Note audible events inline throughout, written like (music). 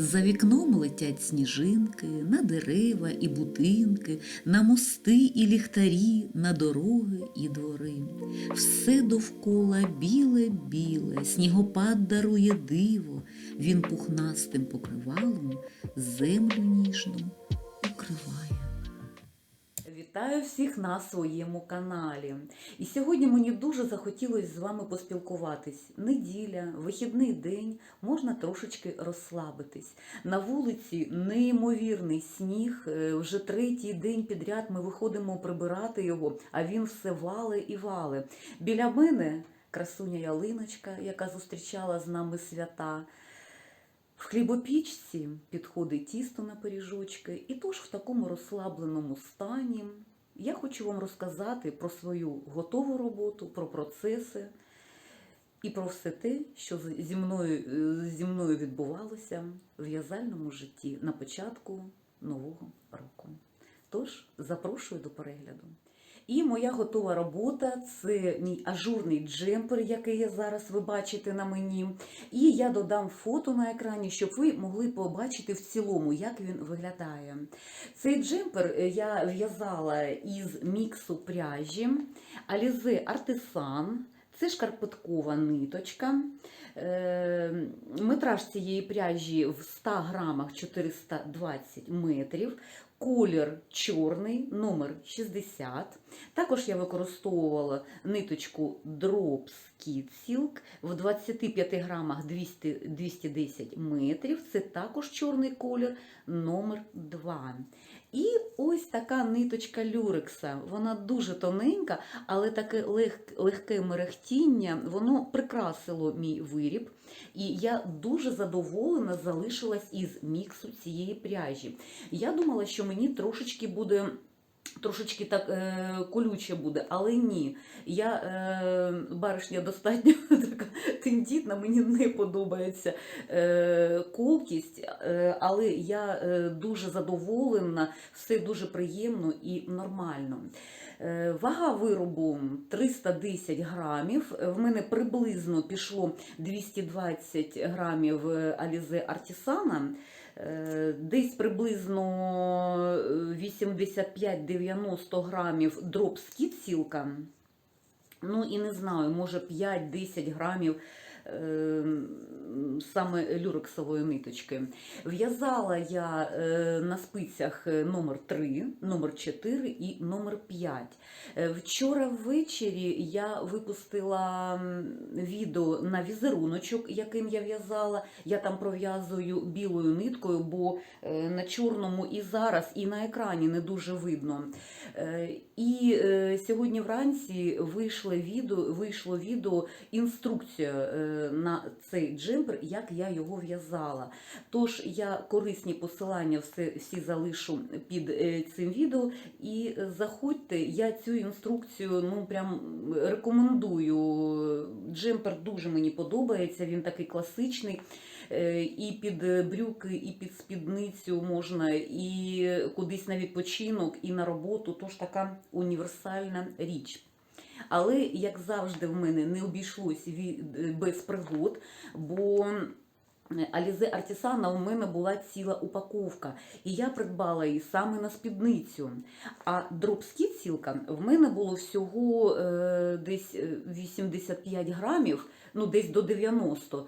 За вікном летять сніжинки, на дерева і будинки, на мости і ліхтарі, на дороги і двори. Все довкола біле-біле, снігопад дарує диво, він пухнастим покривалом землю ніжну укриває. Вітаю всіх на своєму каналі. І сьогодні мені дуже захотілося з вами поспілкуватись. Неділя, вихідний день, можна трошечки розслабитись. На вулиці неймовірний сніг. е, Вже третій день підряд ми виходимо прибирати його, а він все вали і вали. Біля мене красуня ялиночка, яка зустрічала з нами свята. В хлібопічці підходить тісто на пиріжочки, і тож в такому розслабленому стані я хочу вам розказати про свою готову роботу, про процеси і про все те, що зі мною, е, зі мною відбувалося в в'язальному житті на початку нового року. Тож запрошую до перегляду. І моя готова робота це мій ажурний джемпер, який зараз ви бачите на мені. І я додам фото на екрані, щоб ви могли побачити в цілому, як він виглядає. Цей джемпер е, я в'язала із міксу пряжі Alize Artisan. Це шкарпеткова ниточка. Е, Метраж цієї пряжі в 100 грамах 420 метрів. Колір чорний, номер 60. Також я використовувала ниточку Drops Kit Silk в 25 грамах 200, 210 метрів. Це також чорний колір, номер 2. І ось така ниточка люрекса. Вона дуже тоненька, але таке лег, легке мерехтіння, воно прикрасило мій виріб. І я дуже задоволена залишилась із міксу цієї пряжі. Я думала, що мені трошечки буде. Трошечки так е, колюче буде, але ні. Я е, баришня достатньо (laughs) така тендітна, мені не подобається е, колкість, е, але я е, дуже задоволена, все дуже приємно і нормально. Е, Вага виробу 310 грамів. В мене приблизно пішло 220 грамів Alize Artisana. Е, Десь приблизно 85-90 грамів дроп скітсілка. Ну і не знаю, може 5-10 грамів е, саме люрексової ниточки. В'язала я е, на спицях е, номер 3, номер 4 і номер 5. Е, Вчора ввечері я випустила відео на візеруночок, яким я в'язала. Я там пров'язую білою ниткою, бо на чорному і зараз, і на екрані не дуже видно. І сьогодні вранці вийшло відео, вийшло відео інструкція на цей джемпер, як я його в'язала. Тож я корисні посилання все, всі залишу під е, цим відео. І заходьте, я цю інструкцію ну прям рекомендую. Джемпер дуже мені подобається, він такий класичний. Е, І під брюки, і під спідницю можна, і кудись на відпочинок, і на роботу. Тож така універсальна річ. Але, як завжди, в мене не обійшлось ві- без пригод, бо Алізе Артісана у мене була ціла упаковка, і я придбала її саме на спідницю. А дропскіт сілка в мене було всього е, десь е, 85 грамів, ну десь до 90.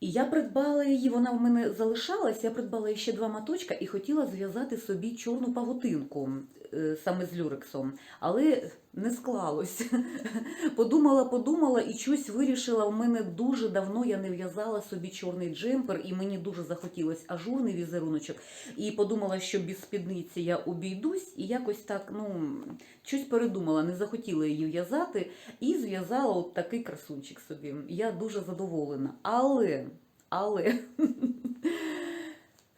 І я придбала її, вона в мене залишалась, я придбала ще два маточка і хотіла зв'язати собі чорну павутинку е, саме з люрексом, але не склалось. (laughs) Подумала, подумала і щось вирішила. У мене дуже давно я не в'язала собі чорний джемпер, і мені дуже захотілося ажурний візеруночок. І подумала, що без спідниці я обійдусь, і якось так, ну, щось передумала, не захотіла її в'язати, і зв'язала от такий красунчик собі. Я дуже задоволена. Але, але. (laughs)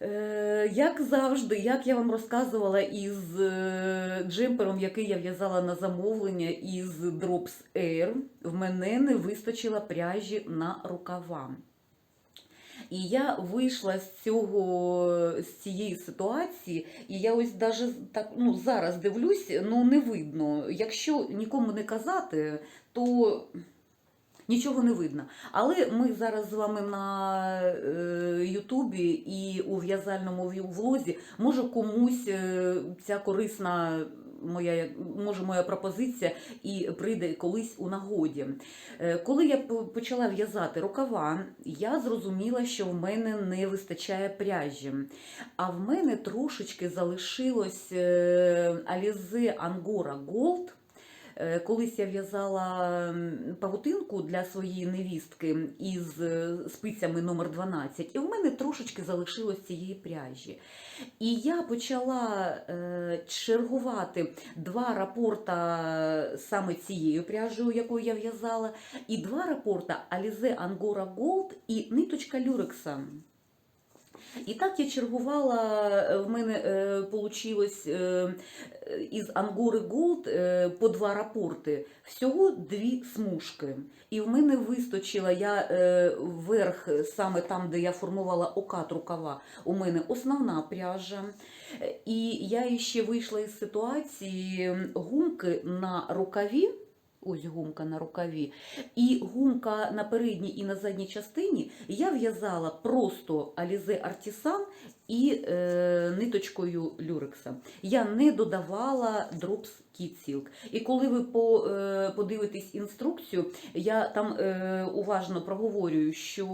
Е, Як завжди, як я вам розказувала із е, джемпером, який я в'язала на замовлення із Drops Air, в мене не вистачило пряжі на рукава. І я вийшла з цього з цієї ситуації, і я ось даже так ну зараз дивлюсь, ну не видно. Якщо нікому не казати, то нічого не видно. Але ми зараз з вами на е, Ютубі і у в'язальному влозі, може комусь е, ця корисна. Моя може моя пропозиція і прийде колись у нагоді. Е, Коли я почала в'язати рукава, я зрозуміла, що в мене не вистачає пряжі. А в мене трошечки залишилось е, Alize Angora Gold. Е, Колись я в'язала павутинку для своєї невістки із е, спицями номер 12, і в мене трошечки залишилось цієї пряжі. І я почала е, чергувати два рапорта саме цією пряжею, якою я в'язала, і два рапорта Alize Angora Gold і ниточка Люрекса. І так я чергувала, е, в мене получилось е, е, із Ангори Голд по два рапорти, всього дві смужки. І в мене вистачила я вверх, саме там, де я формувала окат рукава, у мене основна пряжа. І я ще вийшла із ситуації гумки на рукаві. Ось гумка на рукаві. І гумка на передній і на задній частині я в'язала просто Alize Artisan і е, ниточкою люрекса. Я не додавала Kid Silk. І коли ви по, е, подивитесь інструкцію, я там е, уважно проговорюю, що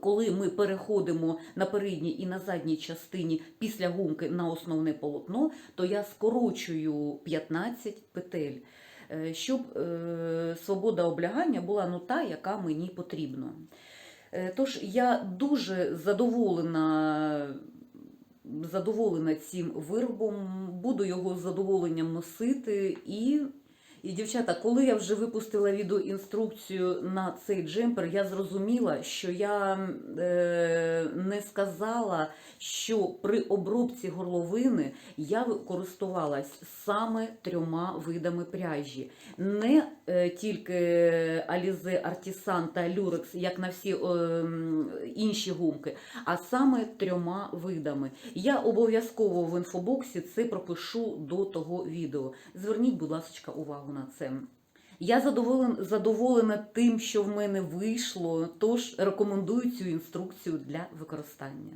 коли ми переходимо на передній і на задній частині після гумки на основне полотно, то я скорочую 15 петель, щоб е, свобода облягання була ну та, яка мені потрібна. Е, Тож я дуже задоволена. Задоволена цим виробом, буду його з задоволенням носити. І, і дівчата, коли я вже випустила відеоінструкцію на цей джемпер, я зрозуміла, що я е, не сказала, що при обробці горловини я користувалась саме трьома видами пряжі. Не е, тільки Alize Artisan та Lurex, як на всі е, інші гумки, а саме трьома видами. Я обов'язково в інфобоксі це пропишу до того відео. Зверніть, будь ласка, увагу на це. Я задоволена, задоволена тим, що в мене вийшло, тож рекомендую цю інструкцію для використання.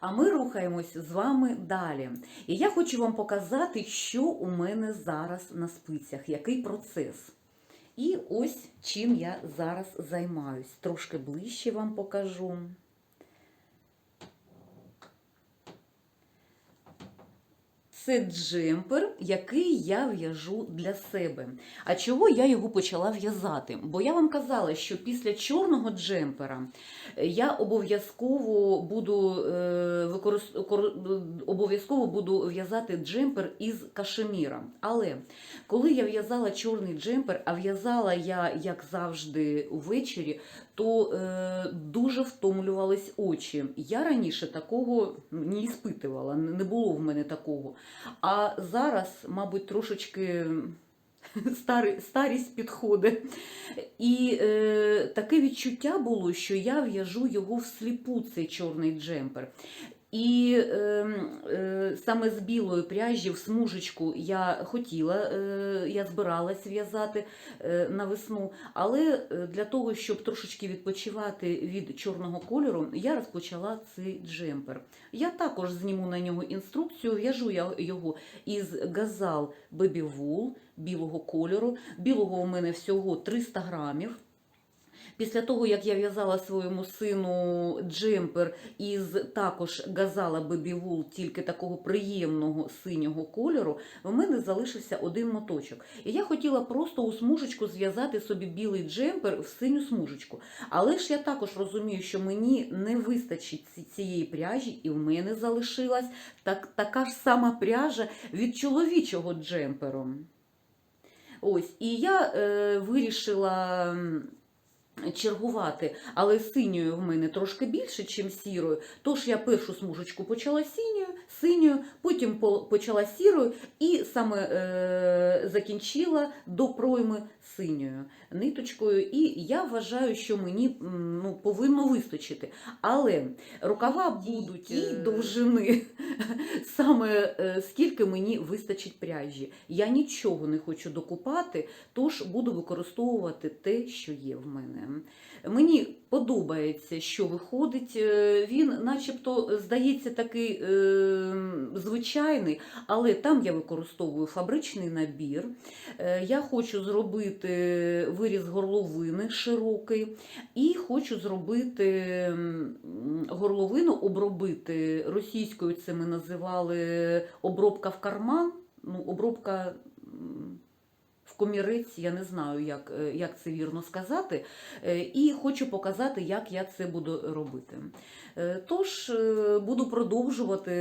А ми рухаємось з вами далі. І я хочу вам показати, що у мене зараз на спицях, який процес. І ось чим я зараз займаюсь. Трошки ближче вам покажу. Це джемпер, який я в'яжу для себе. А чого я його почала в'язати? Бо я вам казала, що після чорного джемпера я обов'язково буду е, використ... обов'язково буду в'язати джемпер із кашеміра. Але коли я в'язала чорний джемпер, а в'язала я, як завжди, увечері, то е, дуже втомлювались очі. Я раніше такого не іспитувала, не було в мене такого. А зараз, мабуть, трошечки старі, старість підходить. І е, таке відчуття було, що я в'яжу його всліпу, цей чорний джемпер. І е, е, саме з білої пряжі в смужечку я хотіла, е, я збиралась в'язати е, на весну, але е, для того, щоб трошечки відпочивати від чорного кольору, я розпочала цей джемпер. Я також зніму на нього інструкцію, в'яжу я його із газал Baby Wool білого кольору. Білого у мене всього 300 грамів. Після того, як я в'язала своєму сину джемпер із також газала Wool, тільки такого приємного синього кольору, в мене залишився один моточок. І я хотіла просто у смужечку зв'язати собі білий джемпер в синю смужечку. Але ж я також розумію, що мені не вистачить цієї пряжі, і в мене залишилась так, така ж сама пряжа від чоловічого джемперу. Ось, і я е, вирішила. Чергувати, але синьою в мене трошки більше, ніж сірою. Тож я першу смужечку почала синьою, синьою, потім почала сірою і саме е, закінчила до пройми синьою ниточкою. І я вважаю, що мені ну, повинно вистачити. Але рукава будуть тієї довжини, (laughs) саме е, скільки мені вистачить пряжі. Я нічого не хочу докупати, тож буду використовувати те, що є в мене. Мені подобається, що виходить. Е, Він, начебто, здається, такий е, звичайний, але там я використовую фабричний набір. Е, Я хочу зробити виріз горловини широкий, і хочу зробити горловину, обробити російською. Це ми називали обробка в карман. Ну, обробка. Комірець, я не знаю, як, е, як це вірно сказати, Е, і хочу показати, як я це буду робити. Е, Тож буду продовжувати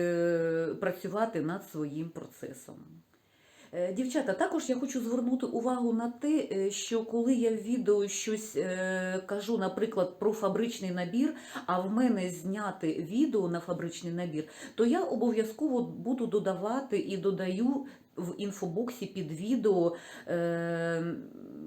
працювати над своїм процесом. Дівчата, також я хочу звернути увагу на те, що коли я в відео щось кажу, наприклад, про фабричний набір, а в мене зняти відео на фабричний набір, то я обов'язково буду додавати і додаю в інфобоксі під відео е,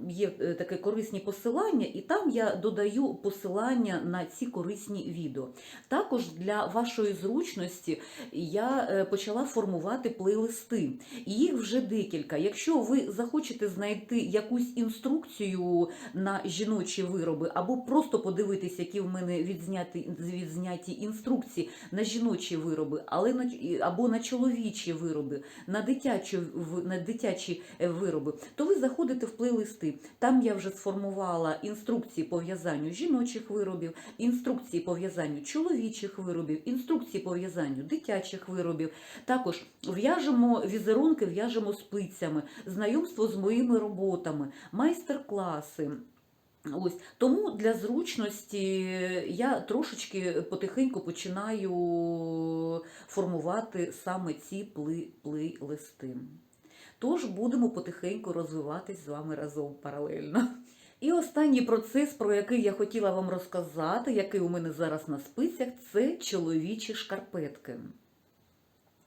є е, таке корисні посилання, і там я додаю посилання на ці корисні відео. Також для вашої зручності я е, почала формувати плейлисти. Їх вже декілька. Якщо ви захочете знайти якусь інструкцію на жіночі вироби, або просто подивитись, які в мене відзняті, відзняті інструкції на жіночі вироби, але на, або на чоловічі вироби, на дитячі, на дитячі е, вироби, то ви заходите в плейлисти. Там я вже сформувала інструкції по в'язанню жіночих виробів, інструкції по в'язанню чоловічих виробів, інструкції по в'язанню дитячих виробів. Також в'яжемо візерунки, в'яжемо спицями, знайомство з моїми роботами, майстер-класи. Ось тому для зручності я трошечки потихеньку починаю формувати саме ці плейлисти. Тож будемо потихеньку розвиватись з вами разом паралельно. І останній процес, про який я хотіла вам розказати, який у мене зараз на спицях, це чоловічі шкарпетки.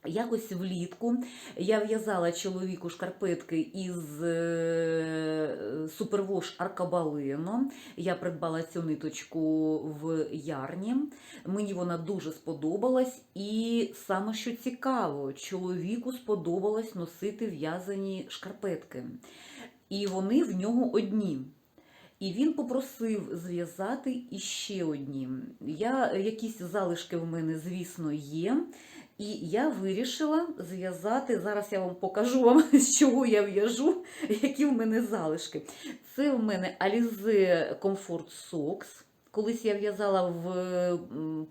Якось влітку я в'язала чоловіку шкарпетки із е, супервош Аркабалено. Я придбала цю ниточку в ярні. Мені вона дуже сподобалась. І саме що цікаво, чоловіку сподобалось носити в'язані шкарпетки. І вони в нього одні. І він попросив зв'язати іще одні. Я, якісь залишки в мене, звісно, є. І я вирішила зв'язати. Зараз я вам покажу вам, (laughs) з чого я в'яжу, які в мене залишки. Це в мене Alize Comfort Socks. Колись я в'язала в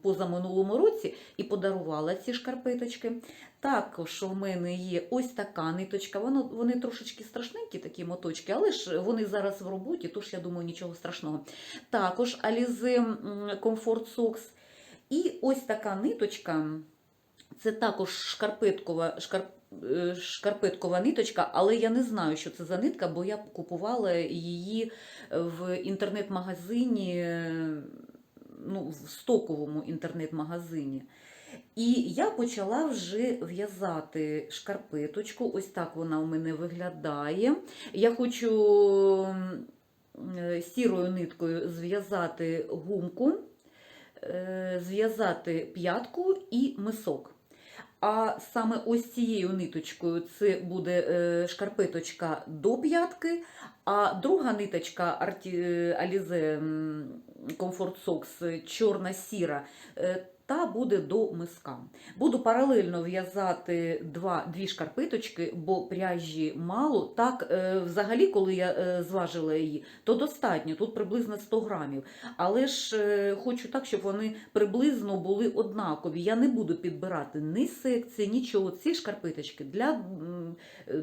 позаминулому році і подарувала ці шкарпеточки. Також в мене є ось така ниточка. Воно, вони трошечки страшненькі, такі моточки, але ж вони зараз в роботі, тож я думаю, нічого страшного. Також Alize Comfort Socks. І ось така ниточка. Це також шкарпеткова, шкарп, е, шкарпеткова ниточка, але я не знаю, що це за нитка, бо я купувала її в інтернет-магазині, ну, в стоковому інтернет-магазині. І я почала вже в'язати шкарпеточку. Ось так вона у мене виглядає. Я хочу е, сірою ниткою зв'язати гумку, е, зв'язати п'ятку і мисок. А саме ось цією ниточкою це буде е, шкарпеточка до п'ятки, а друга ниточка Алізе Comfort Socks чорна-сіра. е, Та буде до миска. Буду паралельно в'язати дві шкарпеточки, бо пряжі мало. Так, е, взагалі, коли я е, зважила її, то достатньо, тут приблизно 100 грамів. Але ж е, хочу так, щоб вони приблизно були однакові. Я не буду підбирати ні секції, нічого. Ці шкарпеточки для,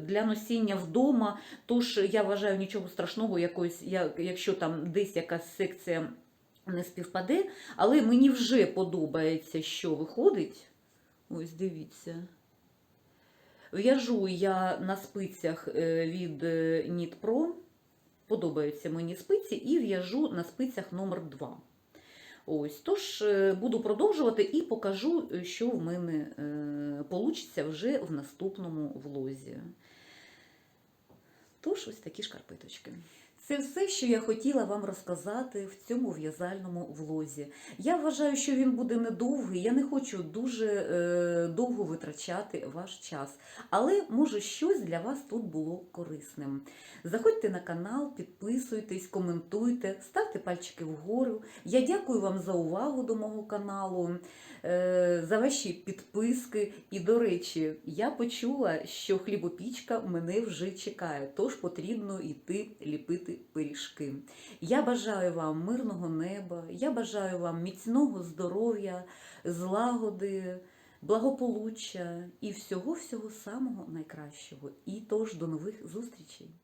для носіння вдома. Тож я вважаю нічого страшного, якось, я- якщо там десь якась секція не співпаде, але мені вже подобається, що виходить. Ось дивіться. В'яжу я на спицях е, від е, подобаються мені спиці і в'яжу на спицях номер 2. Ось, тож е, буду продовжувати і покажу, що в мене вийде вже в наступному влозі. Тож, ось такі шкарпеточки. Це все, що я хотіла вам розказати в цьому в'язальному влозі. Я вважаю, що він буде недовгий. Я не хочу дуже е, довго витрачати ваш час. Але може щось для вас тут було корисним. Заходьте на канал, підписуйтесь, коментуйте, ставте пальчики вгору. Я дякую вам за увагу до мого каналу, е, за ваші підписки. І, до речі, я почула, що хлібопічка мене вже чекає, тож потрібно йти ліпити пиріжки. Я бажаю вам мирного неба, я бажаю вам міцного здоров'я, злагоди, благополуччя і всього-всього самого найкращого. І тож до нових зустрічей!